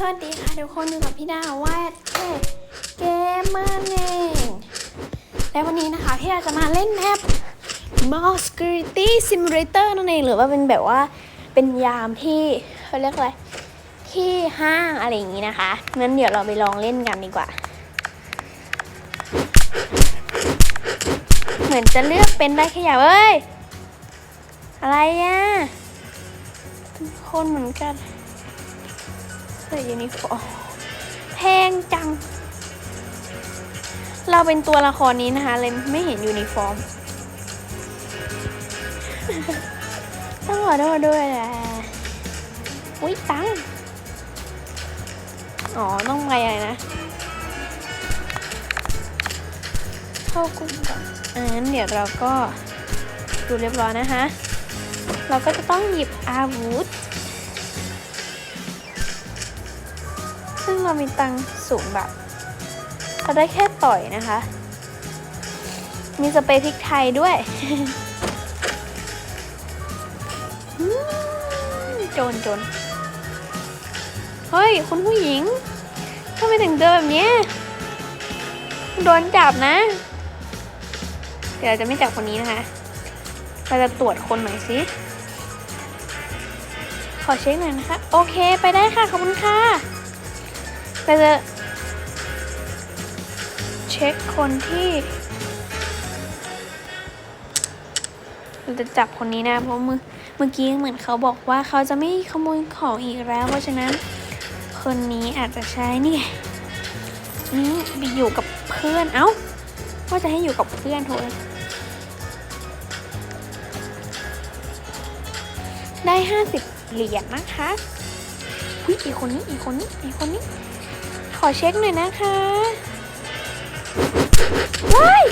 สวัสดีค่ะทุกคนอยู่กับพี่ดาววาดเท่เกมเมอร์เองและวันนี้นะคะพี่ดาวจะมาเล่นแอป Mall Security Simulator นั่นเองหรือว่าเป็นแบบว่าเป็นยามที่เขาเรียกอะไรที่ห้างอะไรอย่างนี้นะคะงั้นเดี๋ยวเราไปลองเล่นกันดีกว่า เหมือนจะเลือกเป็นได้แค่อย่างเอ้ย อะไรอะทุกคนเหมือนกัน ใส่ยูนิฟอร์มแพงจัง เราเป็นตัวละครนี้นะคะ เลยไม่เห็นยูนิฟอร์ม ต้องขอโทษด้วยแหละอุ้ยตังอ๋อ ต้องไปอะไรนะ เข้ากลุ่มก่อนอ่างั้นเดี๋ยวเราก็ดูเรียบร้อยนะคะ เราก็จะต้องหยิบอาวุธ เรามีตังสูงแบบเราได้แค่ต่อยนะคะ มีสเปรย์พริกไทยด้วยโจรโจรเฮ้ย คุณผู้หญิงทำไมถึงเดินแบบนี้โดนจับนะ เดี๋ยวเราจะไม่จับคนนี้นะคะ เราจะตรวจคนหน่อยสิ ขอเช็คหน่อยนะคะ โอเค ไปได้ค่ะ ขอบคุณค่ะ เราจะเช็คคนที่เราจะจับคนนี้นะเพราะเมื่อเมื่อกี้เหมือนเขาบอกว่าเขาจะไม่ขโมยของอีกแล้ว เพราะฉะนั้น คนนี้อาจจะใช้นี่นี่ไปอยู่กับเพื่อนเอ้าว่าจะให้อยู่กับเพื่อนโถได้ห้าสิบเหรียญนะคะอีกคนนี้อีกคนนี้อีกคนนี้ อเช็คหน่อยนะคะว้าย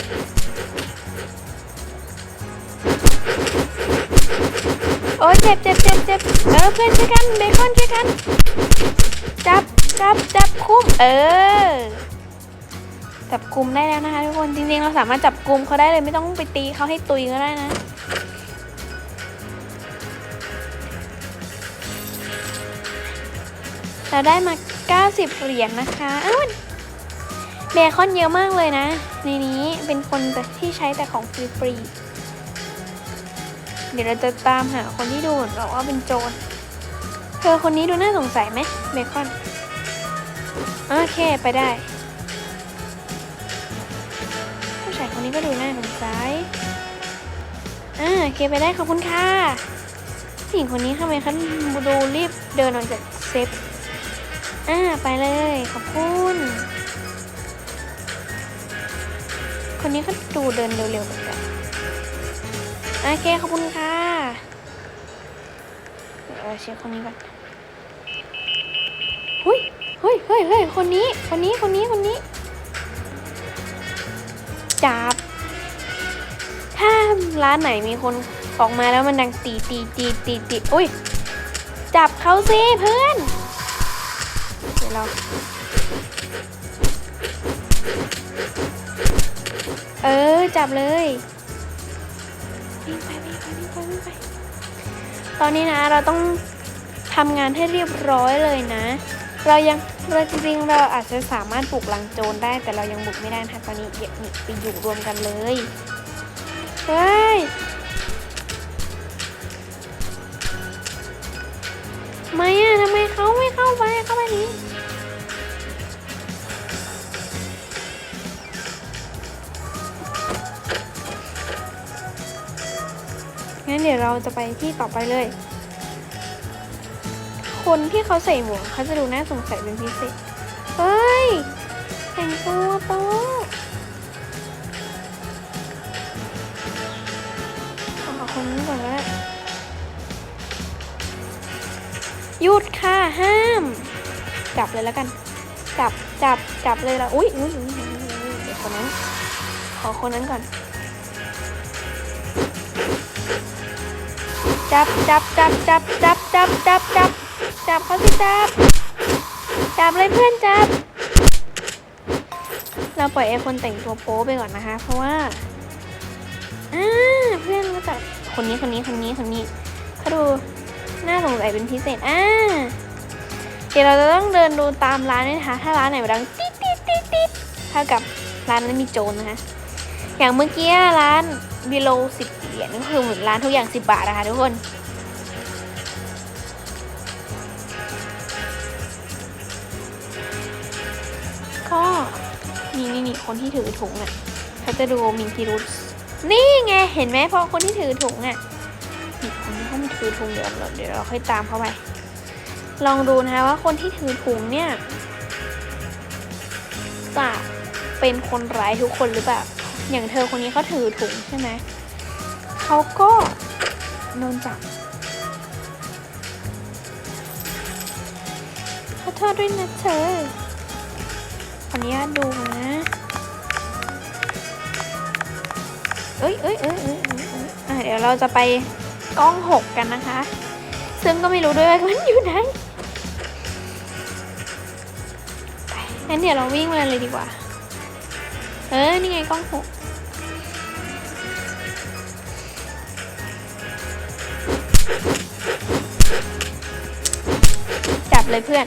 โอ้เจ็บเจ็บเจ็บเจ็บเออเพื่อนช่วยกันเบคอนช่วยกัน จับจับจับคุมเออ จับกลุมได้แล้วนะคะทุกคนจริงๆเราสามารถจับกลุมเขาได้เลยไม่ต้องไปตีเขาให้ตุยก็ได้นะเราได้มา 90 เหรียญนะคะอ้าวเบคอนเยอะมากเลยนะ ในนี้เป็นคนที่ใช้แต่ของฟรีๆ เดี๋ยวเราจะตามหาคนที่ดูเหมือนแบบว่าเป็นโจร เธอคนนี้ดูน่าสงสัยไหมเบคอน โอเคไปได้ ผู้ชายคนนี้ก็ดูน่าสงสัยอ่าโอเคไปได้ขอบคุณค่ะผู้หญิงคนนี้ทำไมเขาดูรีบเดินออกจากเซฟ อ่าไปเลยขอบคุณ คนนี้เขาดูเดินเร็วๆเหมือนกันโอเคขอบคุณค่ะเดี๋ยวเราเช็คคนนี้ก่อนเฮ้ยเฮ้ยเฮ้ยเฮ้ยคนนี้ คนนี้ คนนี้ คนนี้ จับ ถ้าร้านไหนมีคนออกมาแล้วมันดังตีตีตีตีตีอุ้ย จับเขาสิเพื่อน ดี๋ยวเราเออ จับเลยวิ่งไปวิ่งไปวิ่งไปวิ่งไป ตอนนี้นะเราต้องทำงานให้เรียบร้อยเลยนะ เรายังเราจริงๆเราอาจจะสามารถบุกลังโจรได้ แต่เรายังบุกไม่ได้นะคะตอนนี้เดี๋ยวนี่ไปอยู่รวมกันเลยเฮ้ยทำไมอะทำไมเขาไม่เข้าไปเข้าไปนี้ งั้นเดี๋ยวเราจะไปที่ต่อไปเลย คนที่เขาใส่หมวกเขาจะดูน่าสงสัยเป็นพิเศษ เฮ้ยแต่งตัวโต๊ะเอาคนนี้ก่อนก็ได้หยุดค่ะห้าม จับเลยแล้วกัน จับจับจับเลยละอุ้ยอุ้ยอุ้ยอุ๊ยอุ๊ยเดี๋ยวคนนั้น ขอคนนั้นก่อน จับจับจับจับจับจับจับจับจับเขาสิจับ จับเลยเพื่อนจับ เราปล่อยไอ้คนแต่งตัวโป๊ไปก่อนนะคะ เพราะว่าอ่าเพื่อนก็จับคนนี้คนนี้คนนี้คนนี้เขาดูน่าสงสัยเป็นพิเศษอ่าเดี๋ยวเราจะต้องเดินดูตามร้านนี่นะคะถ้าร้านไหนดังติ๊ดติ๊ดติ๊ดติ๊ดเท่ากับร้านนั้นมีโจรนะคะอย่างเมื่อกี้ร้าน below 10 อียดนั่นคือร้านทุกอย่าง 10 บาทนะคะทุกคนก็นี่นี่นี่คนที่ถือถุงอะเขาจะดูมีพิรุษนี่ไงเห็นไหมพอคนที่ถือถุงอะคนที่เขามีถือถุงเดี๋ยวราเดี๋ยวเราค่อยตามเข้าไป ลองดูนะคะว่าคนที่ถือถุงเนี่ยจะเป็นคนร้ายทุกคนหรือเปล่าอย่างเธอคนนี้เขาถือถุงใช่ไหม เขาก็โดนจับขอโทษด้วยนะเธอขออนุญาตดูนะเอ้ยเอ้ยเอ้ยเอ้ยเอ้ยเอ้ยอะเดี๋ยวเราจะไปกล้องหกกันนะคะ ซึ่งก็ไม่รู้ด้วยว่ามันอยู่ไหนงั้นเดี๋ยวเราวิ่งมาเลยดีกว่า เออ นี่ไงกล้องหก บเลยเพื่อน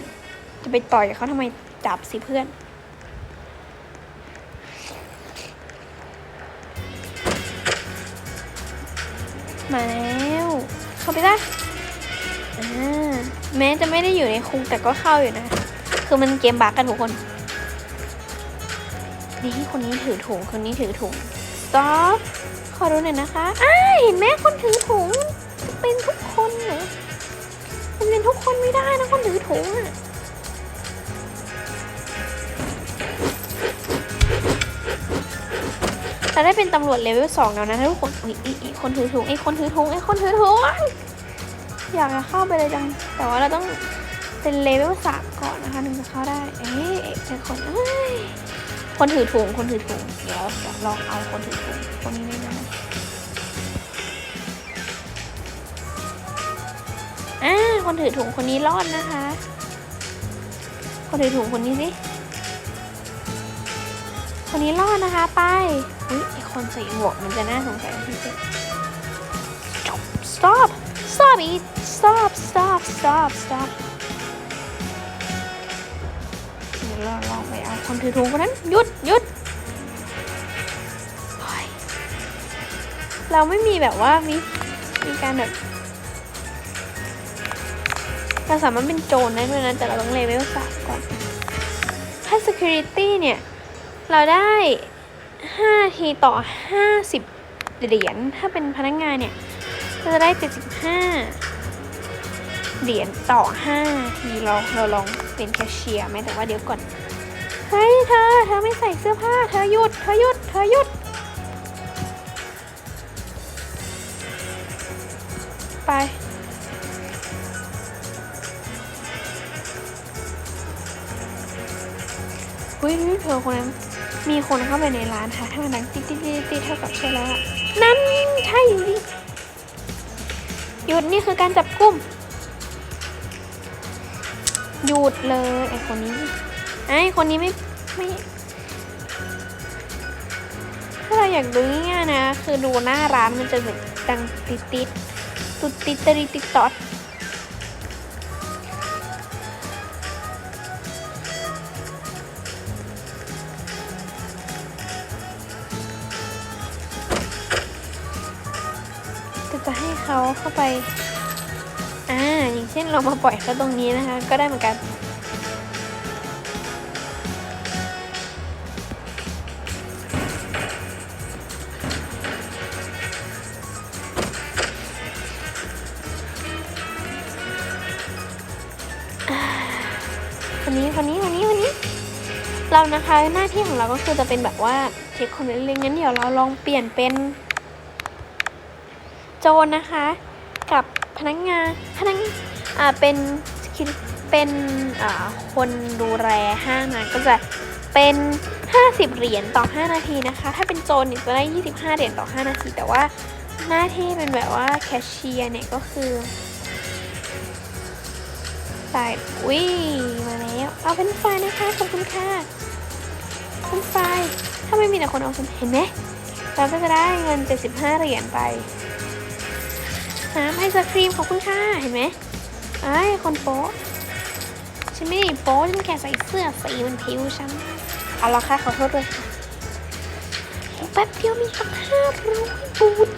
จะไปต่อยเขาทำไมจับสิเพื่อน มาแล้ว เข้าไปได้อ่าแม้จะไม่ได้อยู่ในคุกแต่ก็เข้าอยู่นะ คือมันเกมบักกันทุกคนนี่คนนี้ถือถุงคนนี้ถือถุง stop ขอดูหน่อยนะคะอ้าเห็นไหมคนถือถุงเป็นทุกคน เรอมันเป็นทุกคนไม่ได้นะคนถือถุงอะเราได้เป็นตำรวจเลเวลสองแล้วนะทุกคนอุ๊ยอีอีคนถือถุงไอ้คนถือถุงไอ้คนถือถุงอยากจะเข้าไปเลยจัง แต่ว่าเราต้องเป็นเลเวลสามก่อนนะคะถึงจะเข้าได้ เอ๊ะเอ๊ะแต่คนเอ้ยคนถือถุงคนถือถุงเดี๋ยวลองเอาคนถือถุงคนนี้ไม่ได้อ่ คนถือถุงคนนี้รอดนะคะ คนถือถุงคนนี้สิคนนี้รอดนะคะ ไปอุ้ยไอคนใส่หมวกมันจะน่าสงสัยที่สุด stop stop it stop stop stop stop เดี๋ยวเราลองไปเอาคนถือถุงคนนั้นหยุดหยุดเฮ้ยเราไม่มีแบบว่ามีมีการแบบ เราสามารถเป็นโจรได้ด้วยนะ แต่เราต้องเลเวลสามก่อน ถ้า security เนี่ย เราได้5ทีต่อ 50 เหรียญ ถ้าเป็นพนักงานเนี่ยก็จะได้ 75 เหรียญต่อ 5 ทีเราเราลองเป็นแคชเชียร์ไหมแต่ว่าเดี๋ยวก่อน เฮ้ยเธอ เธอไม่ใส่เสื้อผ้า เธอหยุด เธอหยุด เธอหยุด ไป เธอคนนั้นมีคนเข้าไปในร้านค่ะถ้ามันดังติ๊ดติ๊ดติ๊ดติ๊ดเท่ากับใช่แล้วล่ะนั่นใช่ดิหยุดนี่คือการจับกุ้มหยุดเลยไอคนนี้ไอคนนี้ไม่ไม่ถ้าเราอยากดูง่ายๆนะ คือดูหน้าร้านมันจะเหมือนดังติดติดตุดติดตริติดตอด เช่นเรามาปล่อยเขาตรงนี้นะคะ ก็ได้เหมือนกัน คนนี้คนนี้คนนี้คนนี้ เรานะคะหน้าที่ของเราก็คือจะเป็นแบบว่าเช็คคนเล็กๆงั้นเดี๋ยวเราลองเปลี่ยนเป็น โจรนะคะ กับพนักงานพนัก อ่าเป็นคิดเป็นอ่าคนดูแลห้างนะก็จะเป็น 50 เหรียญต่อ 5 นาทีนะคะ ถ้าเป็นโจรเนี่ยจะได้ 25 เหรียญต่อ 5 นาที แต่ว่าหน้าที่เป็นแบบว่าแคชเชียร์เนี่ยก็คือใส่อุ้ยมาแล้วเอาเป็นไฟนะคะขอบคุณค่ะเป็นไฟถ้าไม่มีแต่คนเอาเป็นเห็นไหมเราก็จะได้เงิน 75 เหรียญไปน้ำไอศครีมขอบคุณค่ะเห็นไหม ไอ้คนโป๊ะฉันไม่ได้โป๊ฉันแค่ใส่เสื้อสีบนผิวฉันเอาละค่ะขอโทษด้วยค่ะโอ้แป๊บเดียวมีตั้งห้าร้อยบูท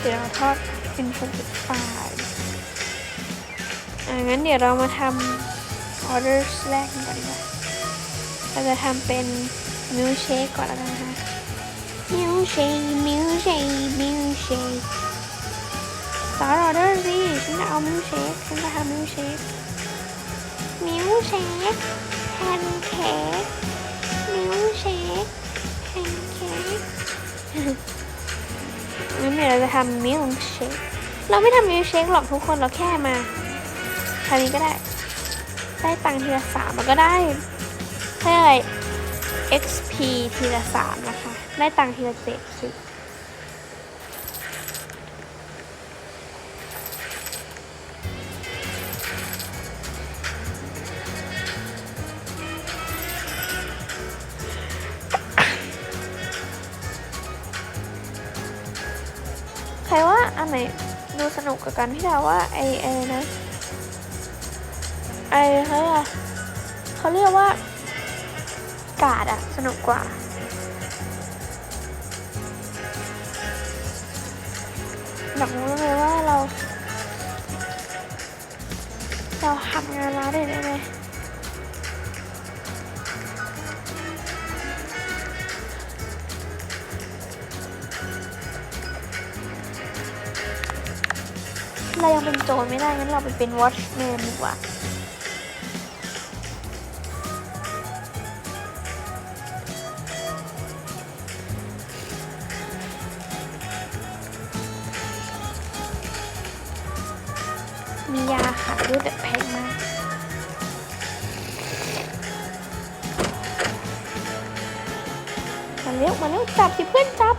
เดี๋ยวเราทอดเป็นฟูดไฟอ่างั้นเดี๋ยวเรามาทำออเดอร์แรกกันก่อนดีกว่าเราจะทำเป็นมิลเชคก่อนแล้วกันนะคะมิลเชคมิลเชคมิลเชค สารออเดอร์สิฉันจะเอามิลค์เชคฉันจะทำมิลค์เชคมิลค์เชคแพนเค้กมิลค์เชคแพนเค้กงั้นเดี๋ยวเราจะทำมิลค์เชคเราไม่ทำมิลค์เชคหรอกทุกคนเราแค่มาทำนี้ก็ได้ได้ตังค์ทีละสามมันก็ได้เท่าไร XP ทีละสามนะคะ ได้ตังค์ทีละเจ็ดสิ ใครว่าอันไหนดูสนุกกว่ากันพี่ดาวว่าไอไอนะไอเขาเรียกอะเขาเรียกว่ากาดอะสนุกกว่าอยากรู้เลยว่าเรา เราทำงานร้านได้ไหม เรายังเป็นโจรไม่ได้งั้นเราไปเป็น watchman ดีกว่ามียาขายด้วยแต่แพงมากมาเร็วมาเร็วจับสิเพื่อนจับ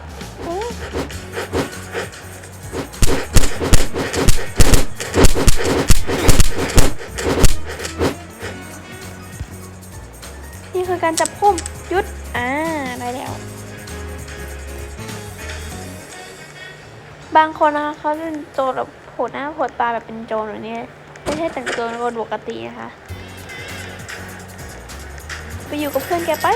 เป็นโจรแบบโผล่หน้าโผล่ตาแบบเป็นโจรแบบนี้ไม่ใช่แต่งตัวเป็นคนปกตินะคะ ไปอยู่กับเพื่อนแกไป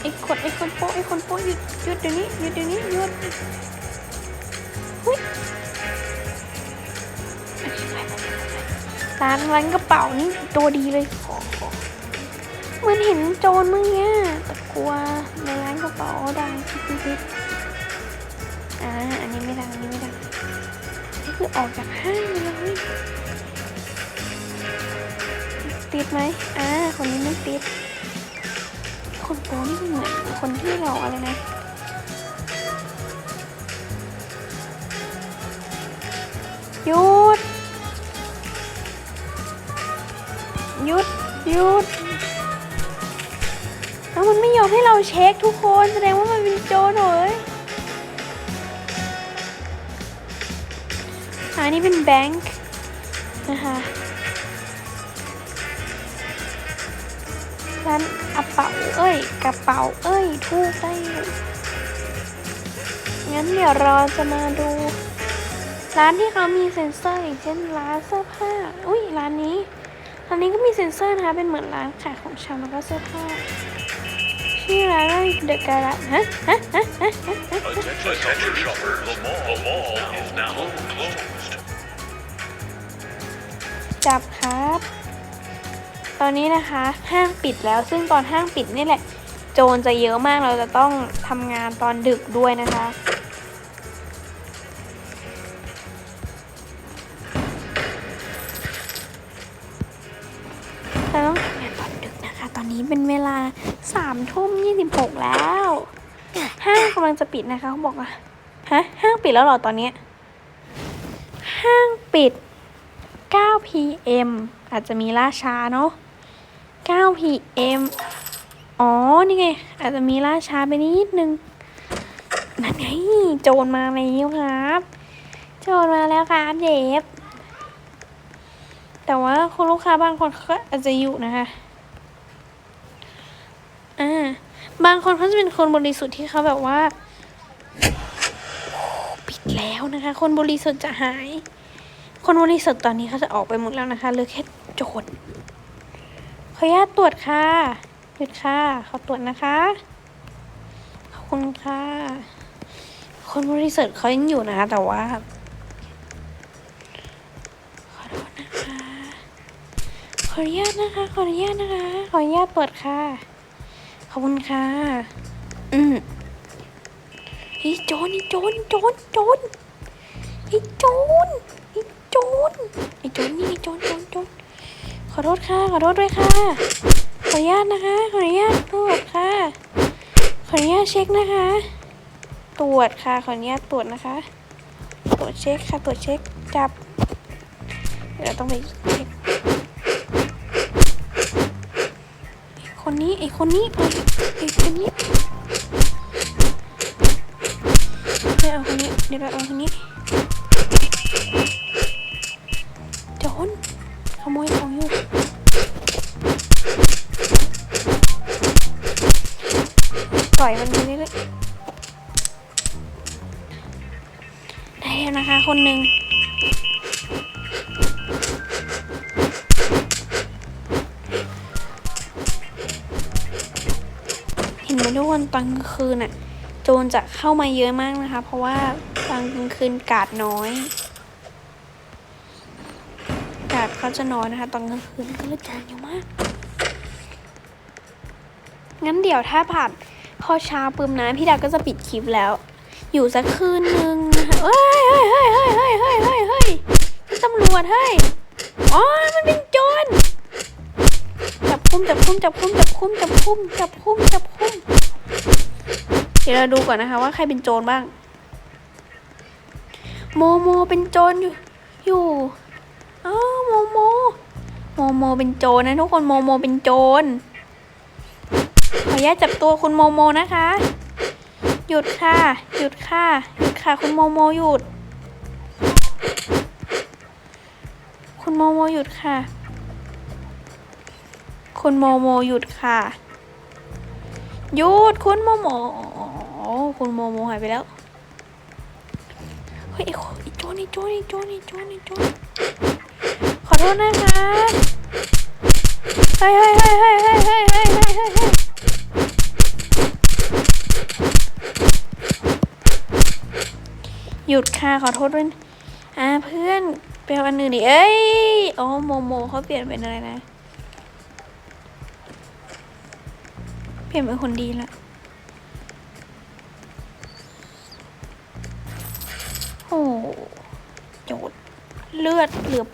ไอ้คนไอ้คนโป๊ไอ้คนโป๊หยุดหยุดเดี๋ยวนี้หยุดเดี๋ยวนี้หยุด ร้านร้านกระเป๋านี่ตัวดีเลยขอขอเหมือนเห็นโจรเมื่อกี้แต่กลัวในร้านกระเป๋าดังพิบพิบพิบอ่าอันนี้ไม่ดังอันนี้ไม่ดังนี่คือออกจากห้างเลยติดไหมอ่าคนนี้ไม่ติดคนโปนี่เหมือนคนที่เราอะไรนะหยุด หยุดหยุดแล้วมันไม่ยอมให้เราเช็คทุกคนแสดงว่ามันเป็นโจรเหรอเอ้ยอันนี้เป็นแบงค์นะคะร้านกระเป๋าเอ้ย กระเป๋าเอ้ยถูกได้ยงั้นเดี๋ยวเราจะมาดู ร้านที่เขามีเซ็นเซอร์อย่างเช่นร้านเสื้อผ้า อุ้ยร้านนี้ ร้านนี้ก็มีเซ็นเซอร์นะคะ เป็นเหมือนร้านขายของชำแล้วก็เสื้อผ้าชื่อร้านว่าเดอะการ์ฮะฮะฮะฮะฮะฮะ Attention shopper, the mall, the mall is now closed. จับครับ ตอนนี้นะคะห้างปิดแล้ว ซึ่งตอนห้างปิดนี่แหละ โจรจะเยอะมากเราจะต้องทำงานตอนดึกด้วยนะคะ สามทุ่มยี่สิบหกแล้ว ห้างกำลังจะปิดนะคะเขาบอกว่าฮะห้างปิดแล้วเหรอตอนนี้ ห้างปิด 9 pm อาจจะมีล่าช้าเนาะ 9 pm อ๋อ นี่ไง อาจจะมีล่าช้าไปนิดนึง นั่นไง โจรมาแล้วครับ โจรมาแล้วครับเดฟแต่ว่าคุณลูกค้าบางคนก็อาจจะอยู่นะคะ อ่าบางคนเขาจะเป็นคนบริสุทธิ์ที่เขาแบบว่าปิดแล้วนะคะ คนบริสุทธิ์จะหาย คนบริสุทธิ์ตอนนี้เขาจะออกไปหมดแล้วนะคะเหลือแค่โจรขออนุญาตตรวจค่ะหยุดค่ะขอตรวจนะคะขอบคุณค่ะคนบริสุทธิ์เขายังอยู่นะคะ แต่ว่าขอโทษนะคะขออนุญาตนะคะ ขออนุญาตนะคะ ขออนุญาตเปิดค่ะ อบคุณค่ะ อืมไอ้โจรไอ้โจรโจรโจรไอ้โจรไอ้โจรไอ้โจรนี่ไอ้โจรโจรโจรขอโทษค่ะ ขอโทษด้วยค่ะ ขออนุญาตนะคะ ขออนุญาตตรวจค่ะ ขออนุญาตเช็คนะคะ ตรวจค่ะ ขออนุญาตตรวจนะคะ ตรวจเช็คค่ะ ตรวจเช็ค จับ เดี๋ยวต้องไปเช็ คไอ้คนนี้ไอ้คนนี้ไอ้ไอ้คนนี้เดี๋ยวเอาคนนี้เดี๋ยวเราเอาคนนี้โจนขโมยของอยู่ปล่อยมันไตอนกลางคืนอะโจรจะเข้ามาเยอะมากนะคะ เพราะว่าตอนกลางคืนกาดน้อย กาดเขาจะน้อยนะคะ ตอนกลางคืนก็เลยโจรเยอะมาก งั้นเดี๋ยวถ้าผ่านพอเช้าปุ๊บนะพี่ดาก็จะปิดคลิปแล้ว อยู่สักคืนนึงนะคะเฮ้ยเฮ้ยเฮ้ยเฮ้ยเฮ้ยเฮ้ยเฮ้ยเฮ้ยนี่ตำรวจเฮ้ยอ๋อมันเป็นโจรจับคุมจับคุมจับคุมจับคุมจับคุมจับคุมจับคุม ดี๋ยวเราดูก่อนนะคะว่าใครเป็นโจรบ้าง โมโมเป็นโจรอยู่อยู่อ้าโมโม โมโมเป็นโจรนะทุกคนโมโมเป็นโจร ขออนุญาตจับตัวคุณโมโมนะคะ หยุดค่ะ หยุดค่ะ หยุดค่ะ คุณโมโมหยุด คุณโมโมหยุดค่ะ คุณโมโมหยุดค่ะหยุดคุณโมโม คุณโมโมหายไปแล้ว เฮ้ยไอ้โคไอ้โจรไอ้โจรไอ้โจรไอ้โจรไอ้โจรขอโทษนะคะเฮ้ยเฮ้ยเฮ้ยเฮ้ยเฮ้ยเฮ้ยเฮ้ยเฮ้ยเฮ้ยหยุดค่ะขอโทษด้วยนอ่าเพื่อนไปเอาอันอื่นดิเอ้ยอ๋อโมโมเขาเปลี่ยนเป็นอะไรนะ เปลี่ยนเป็นคนดีละ โอ้โจดเลือดเหลือ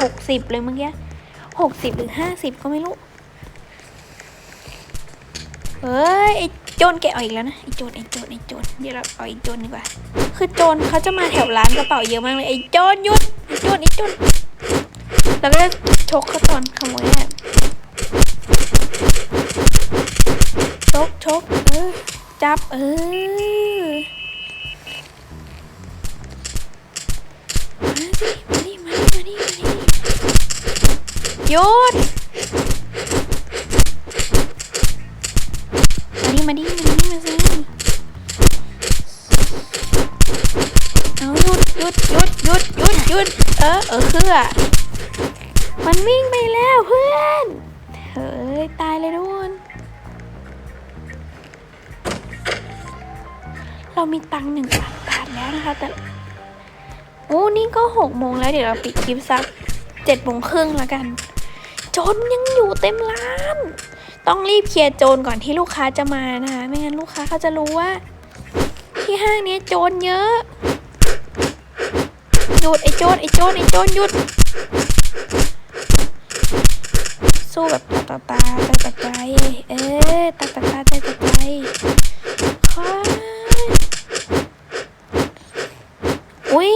หกสิบเลยเมื่อกี้หกสิบหรือห้าสิบก็ไม่รู้ เฮ้ยไอ้โจรแกเอาอีกแล้วนะไอ้โจรไอ้โจรไอ้โจรเดี๋ยวเราเอาไอ้โจรดีกว่า คือโจรเขาจะมาแถวร้านกระเป๋าเยอะมากเลยไอ้โจรหยุดไอ้โจรไอ้โจรแล้วก็ชกเขาตอนขโมยอะชกชกเออจับเออ หยุดมาดิมาดิมาดิมาสิเอาหยุดหยุดหยุดหยุดหยุดหยุดเออเออคืออมันวิ่งไปแล้วเพื่อนเฮ้ยตายเลยทุกคนเรามีตังค์หนึ่งพันบาทแล้วนะคะ แต่โอ้นี่ก็หกโมงแล้วเดี๋ยวเราปิดคลิปสักเจ็ดโมงครึ่งแล้วกัน โจรยังอยู่เต็มร้าน ต้องรีบเคลียร์โจรก่อนที่ลูกค้าจะมานะคะ ไม่งั้นลูกค้าเขาจะรู้ว่า ที่ห้างนี้โจรเยอะหยุดไอ้โจรไอ้โจรไอ้โจรหยุด สู้แบบตาต่อตาต่อใจเอ๊ตาต่อตาใจต่อใจค่อยอุ้ย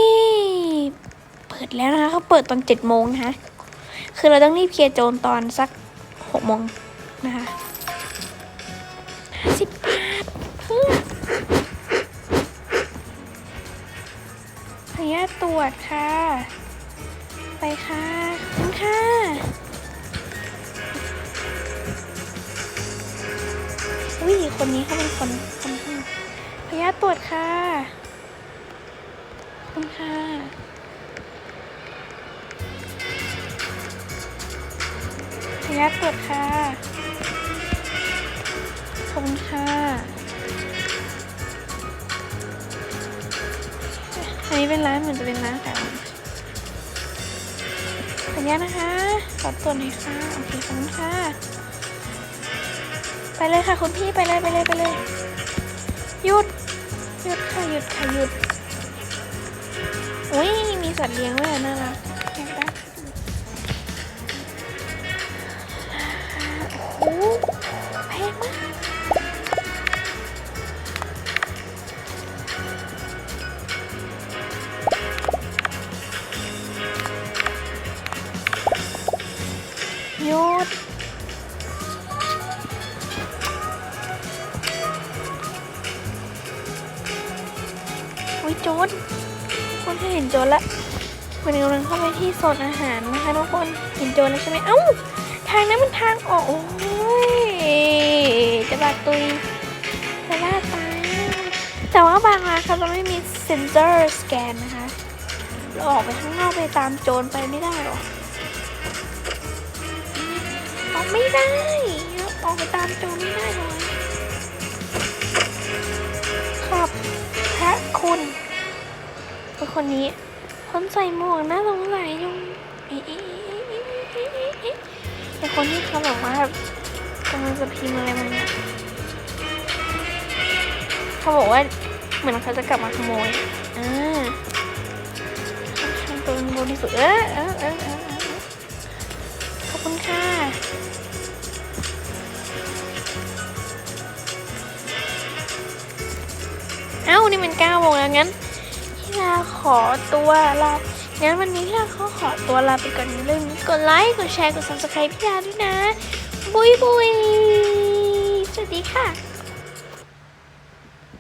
เปิดแล้วนะคะเขาเปิดตอนเจ็ดโมงนะคะ คือเราต้องรีบเคลียร์โจรตอนสักหกโมงนะคะห้าสิบบาทเพื่อขออนุญาตตรวจค่ะ ไปค่ะคุณค่ะอุ้ยคนนี้เขาเป็นคนคนที่พยาตรวจค่ะคุณค่ะ พยาธิตรวจค่ะ ขอบคุณค่ะ อันนี้เป็นร้านเหมือนจะเป็นร้านขายของขอนุญาตนะคะ ขอตรวจหน่อยค่ะ โอเค ขอบคุณค่ะ ไปเลยค่ะคุณพี่ไปเลยไปเลยไปเลย หยุด หยุดค่ะหยุดค่ะหยุด อุ้ยมีสัตว์เลี้ยงด้วยอะน่ารัก หยุดอุ้ยโจรคนเคยเห็นโจรละวันนี้กำลังเข้าไปที่โซนอาหารนะคะทุกคนเห็นโจรแล้วใช่ไหมเอ้าทางนั้นมันทางออกโอ้ยจะบาดตุยจะล่าตายแต่ว่าบางร้านเขาจะไม่มีเซ็นเซอร์สแกนนะคะเราออกไปข้างนอกไปตามโจรไปไม่ได้หรอออก ไม่ได้ออกไปตามโจไม่ได้เลยครับพระคุณเป็นคนนี้ คนใส่หมวกน่าสงสัยยู่เอ๊ะเอ๊ะเอ๊ะเอ๊ะเอ๊ะเอ๊ะเอ๊ะไอคนที่เขาแบอกว่ากำลังจะพิมพ์อะไรมันเนี่ยเขาบอกว่าเหมือนเขาจะกลับมาขโมยอ่าทำตัวเป็นบริสุทธิ์เออเออเออขอบคุณค่ะ เอ้านี่มันเก้าโมงแล้วงั้นพี่ลาขอตัวลางั้นวันนี้พี่ลาขอขอตัวลาไปก่อนอย่าลืมกดไลค์กดแชร์กด subscribe พี่ลาด้วยนะ บุยบุยสวัสดีค่ะ